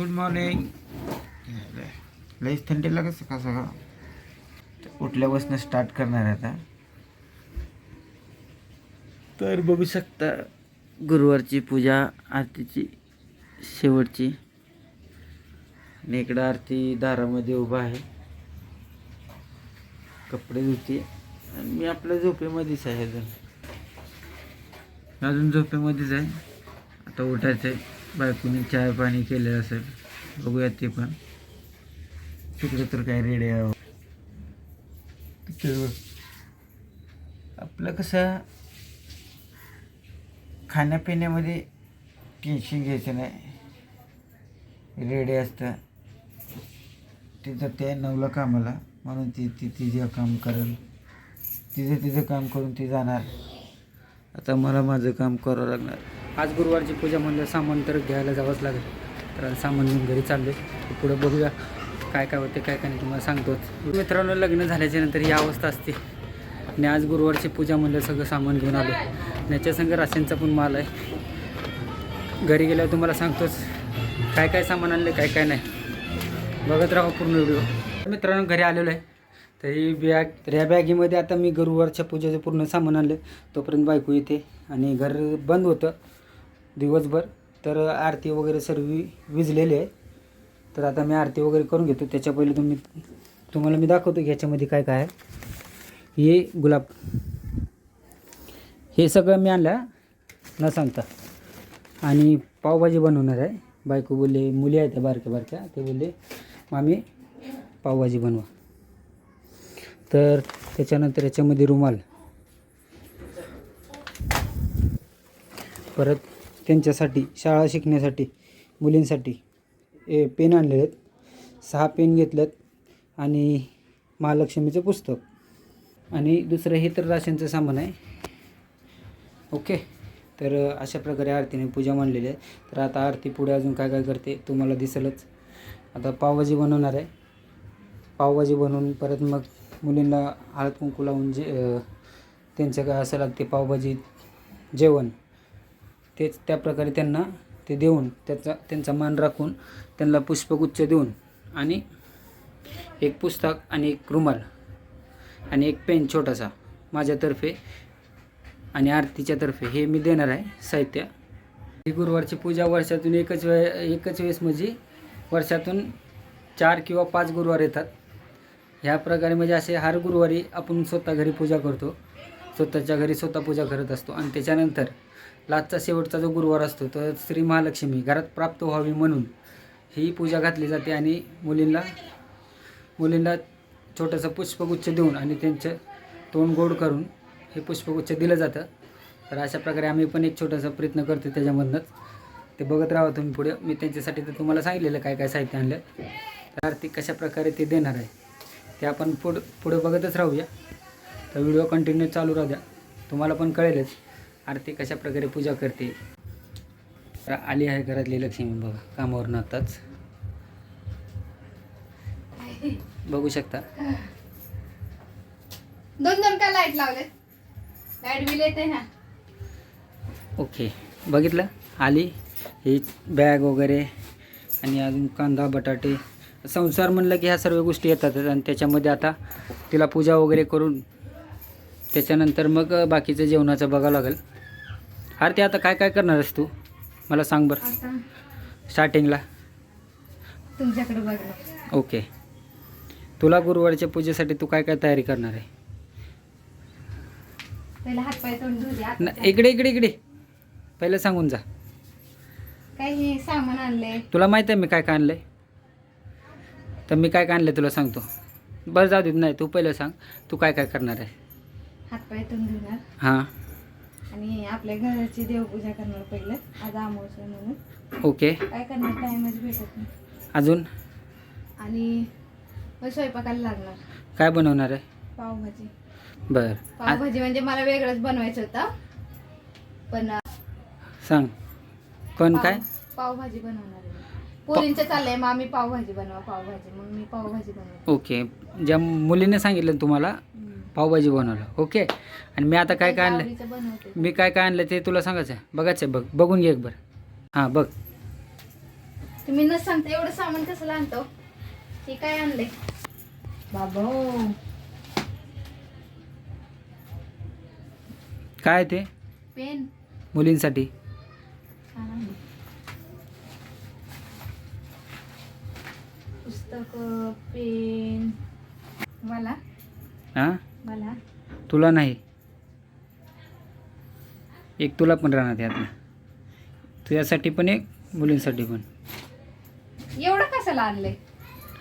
Good morning लईच थंडी लागत सकाळ सकाळ. उठल्यापासून स्टार्ट करणार आहे आता. तर बघू शकता गुरुवारची पूजा आरतीची शेवटची. आणि इकडं आरती दारामध्ये उभा आहे. कपडे धुते. आणि मी आपल्या झोपेमध्येच आहे अजून. अजून झोपेमध्येच आहे. आता उठायचं आहे बायकोनी चहा पाणी केलेलं असेल. बघूयात ते पण. तिकडे तर काय रेडी आहे. आपलं कसं खाण्यापिण्यामध्ये टेन्शन घ्यायचं नाही. रेडी असतं. तिथं ते नवलं कामाला. म्हणून ती ती तिचं काम करेल. तिचं तिचं काम करून ती जाणार. आता मला माझं काम करावं लागणार. आज गुरुवारची पूजा म्हणलं सामान तर घ्यायला जावंच लागेल. तर सामान घेऊन घरी चालले पुढं बघूया काय काय होते काय काय नाही तुम्हाला सांगतोच. मित्रांनो लग्न झाल्याच्यानंतर ही अवस्था असते. आणि आज गुरुवारची पूजा म्हणलं सगळं सामान घेऊन आलो याच्या संग राशींचा पण माल आहे. घरी गेल्यावर तुम्हाला सांगतोच काय काय सामान आणलं काय काय नाही. बघत राहा पूर्ण व्हिडिओ. मित्रांनो घरी आलेलो आहे तर ही बॅग तर या बॅगीमध्ये आता मी गुरुवारच्या पूजेचं पूर्ण सामान आणलं. तोपर्यंत बायको येते आणि घर बंद होतं. दिवसभर. तर आरती वगैरे सर्व विजलेली आहे. तर आता मी आरती वगैरे करून घेतो. त्याच्या पहिले तुम्ही तुम्हाला मी दाखवतो की ह्याच्यामध्ये काय काय आहे. हे गुलाब. हे सगळं मी आणलं न सांगता. आणि पावभाजी बनवणार आहे. बायको बोलले मुली आहेत त्या बारक्या बारक्या. ते बोलले मामी पावभाजी बनवा. तर त्याच्यानंतर याच्यामध्ये रुमाल. परत त्यांच्यासाठी शाळा शिकण्यासाठी मुलींसाठी ए पेन आणलेले आहेत. सहा पेन घेतलेत आणि महालक्ष्मीचं पुस्तक. आणि दुसरं हे तर राशनचं सामान आहे. ओके. तर अशा प्रकारे आरतीने पूजा मांडलेली आहे. तर आता आरती पुढे अजून काय काय करते तुम्हाला दिसेलच. आता पावभाजी बनवणार आहे. पावभाजी बनवून परत मग मुलींना हळद कुंकू लावून जे त्यांचं काय असं लागते पावभाजी जेवण. तेच त्या प्रकारे त्यांना ते देऊन त्याचा त्यांचा मान राखून त्यांना पुष्पगुच्छ देऊन आणि एक पुस्तक आणि एक रुमाल आणि एक पेन छोटासा माझ्यातर्फे आणि आरतीच्या तर्फे हे मी देणार आहे साहित्य. ही गुरुवारची पूजा वर्षातून एकच वे एकच वेळेस म्हणजे वर्षातून चार किंवा पाच गुरुवार येतात. ह्या प्रकारे म्हणजे असे हर गुरुवारी आपण स्वतः घरी पूजा करतो. स्वतःच्या घरी स्वतः पूजा करत असतो आणि त्याच्यानंतर लाचचा शेवटचा जो गुरुवार असतो तर श्री महालक्ष्मी घरात प्राप्त व्हावी म्हणून ही पूजा घातली जाते आणि मुलींना मुलींना छोटंसं पुष्पगुच्छ देऊन आणि त्यांचं तोंड गोड करून हे पुष्पगुच्छ दिलं जातं. तर अशा प्रकारे आम्ही पण एक छोटासा प्रयत्न करतो त्याच्यामधनंच. ते बघत राहा तुम्ही पुढे. मी त्यांच्यासाठी तर तुम्हाला सांगितलेलं काय काय साहित्य आणलं. तर आर्थिक कशा प्रकारे ते देणार आहे ते आपण पुढं पुढं बघतच राहूया. तर व्हिडिओ कंटिन्यू चालू राहू द्या. तुम्हाला पण कळेलच. आरती कशा प्रकारे पूजा करते? तर आली आहे घरातली लक्ष्मी. बघा कामावरून आताच. बघू शकता. दोन दोन का लाइट लावले लाइट बिल येते ना? ओके. बघितलं? आली. ही बॅग वगैरे आणि अजून कांदा बटाटे. संसार म्हणलं की ह्या सर्व गोष्टी येतातच आणि त्याच्यामध्ये आता तिला पूजा वगैरे करून त्याच्यानंतर मग बाकीचं जेवणाचं बघावं लागेल. अरे ते आता काय काय करणार आहेस तू? मला सांग बरं. आता स्टार्टिंगला तुमच्याकडे बघा. ओके. तुला गुरुवारच्या पूजेसाठी तू काय काय तयारी करणार आहे? पहिला हात पाय तोंड धुते आता न इकडे इकडे इकडे. पहिलं सांगून जा. काय हे सामान आणले तुला माहीत आहे मी काय काय आणलं आहे तर मी काय काय आणलं तुला सांगतो. बरं जाऊ दे नाही तू पहिलं सांग. तू काय काय करणार आहे? हात पाय तोंड धुणार. हां. आणि आपल्या घराची देवपूजा करणार पहिलं आज अमावस्या म्हणून. ओके. काय करणार? टाइमच भेटत नाही. अजून? आणि मग स्वयंपाकाला लागणार. काय बनवणार आहे? पावभाजी. बरं. पावभाजी म्हणजे मला वेगळंच बनवायचं होतं. पण सांग. पण पाव- काय पावभाजी बनवणार आहे पोरींचं चाललंय मग आम्ही पावभाजी बनवा पावभाजी. मग मी पावभाजी बनवते. ओके. ज्या मुलीने सांगितलं तुम्हाला. पावभाजी बनवलं. ओके आणि मी आता काय काय आणलं? मी काय काय आणलं ते तुला सांगायचं आहे? बघायचं आहे बघ. बघून घे एक बरं. हां बघ. तुम्ही न सांगता एवढं सामान कसं आणतो? हे काय आणले बाबा. हो. काय ते? पेन. मुलींसाठी. पुस्तक पेन. मला? हां? मला तुला नाही. एक तुला पण राहणार त्यातलं तुझ्यासाठी पण एक मुलींसाठी पण. एवढं कशाला आणलंय?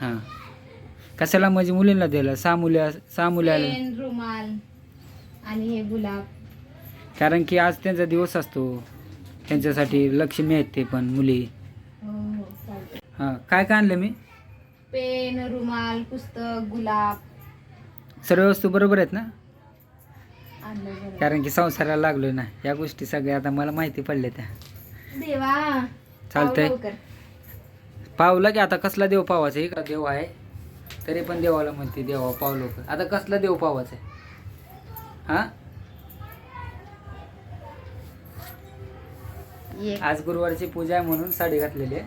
हां. कशाला म्हणजे मुलींना द्यायला? सहा मुली सहा मुली आल्या. पेन रुमाल आणि हे गुलाब. कारण की आज त्यांचा दिवस असतो. त्यांच्यासाठी लक्ष्मी आहेत ते पण मुली. हो हो चालतंय. हां. काय काय आणलं मी? पेन रुमाल पुस्तक गुलाब. सर्व वस्तू बरोबर आहेत ना? कारण की संसाराला लागलो ना या गोष्टी सगळ्या आता मला माहिती पडल्या त्या. देवा चालतंय. लवकर. पावला की आता कसला देव पावाचा? एक देव आहे तरी पण देवाला म्हणते देवा पाव लोक आता कसला देव पावाचा आहे? हां? आज गुरुवारची पूजा आहे म्हणून साडी घातलेली आहे.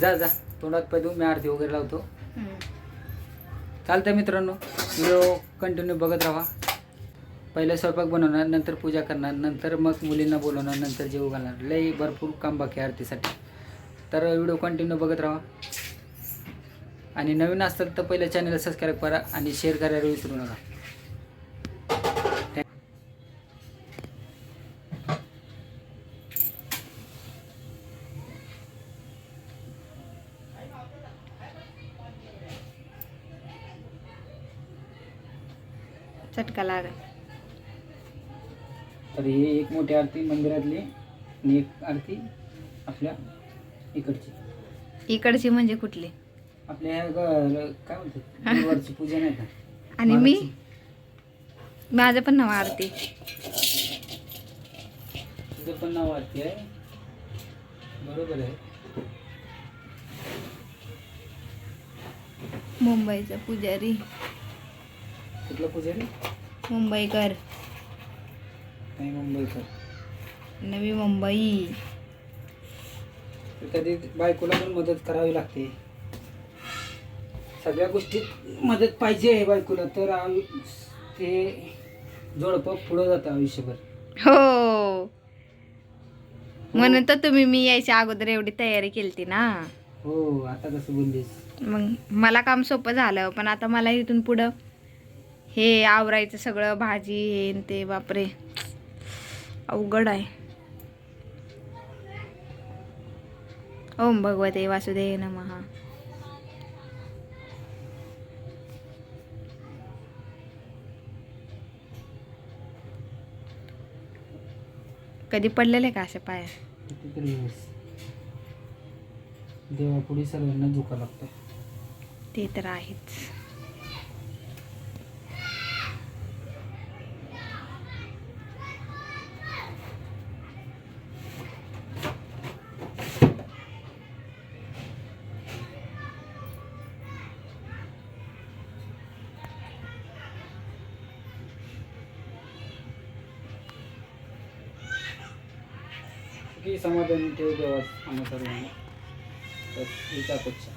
जा जा. तोंडात पाय धुवून मी आरती वगैरे लावतो. हम्म. चालतं मित्रांनो व्हिडिओ कंटिन्यू बघत राहा. पहिले स्वयंपाक बनवणार नंतर पूजा करणार नंतर मग मुलींना बोलवणार नंतर जेवू घालणार. लई भरपूर काम बाकी आरतीसाठी. तर व्हिडिओ कंटिन्यू बघत राहा. आणि नवीन असतात तर पहिल्या चॅनलला सबस्क्राईब करा आणि शेअर करायला विसरू नका. चटका लागा तर ही एक मोठी आरती मंदिरातली आणि एक आरती आपल्या इकडची. इकडची म्हणजे कुठली? आपल्या ह्या ग- काय म्हणतात? गुरुवारची पूजा नाही का? आणि मी. माझं पण नाव आरती. तुझं पण नाव आरती आहे. बरोबर आहे. मुंबईचा पुजारी. कुठला पुजारी मुंबईकर. नाही मुंबईकर. नवी मुंबई. तर कधी बायकोला पण मदत करावी लागते. सगळ्या गोष्टीत मदत पाहिजे बायकोला तर ते जोडपं पुढं जातं आयुष्यभर. हो. म्हणून तर तुम्ही मी यायच्या अगोदर एवढी तयारी केली ना. हो आता कसं बोललीस? मग मला काम सोपं झालं पण आता मला इथून पुढं हे आवरायचं सगळं भाजी हे ते बापरे. अवघड आहे. ओम भगवते वासुदेव नमः. कधी पडलेले का अशा पाया? देवापुढे सर्वांना झुका लागतं. ते तर आहेच. की समाधान ठेव देवा आम्हा सर्वांना तर हीच अपेक्षा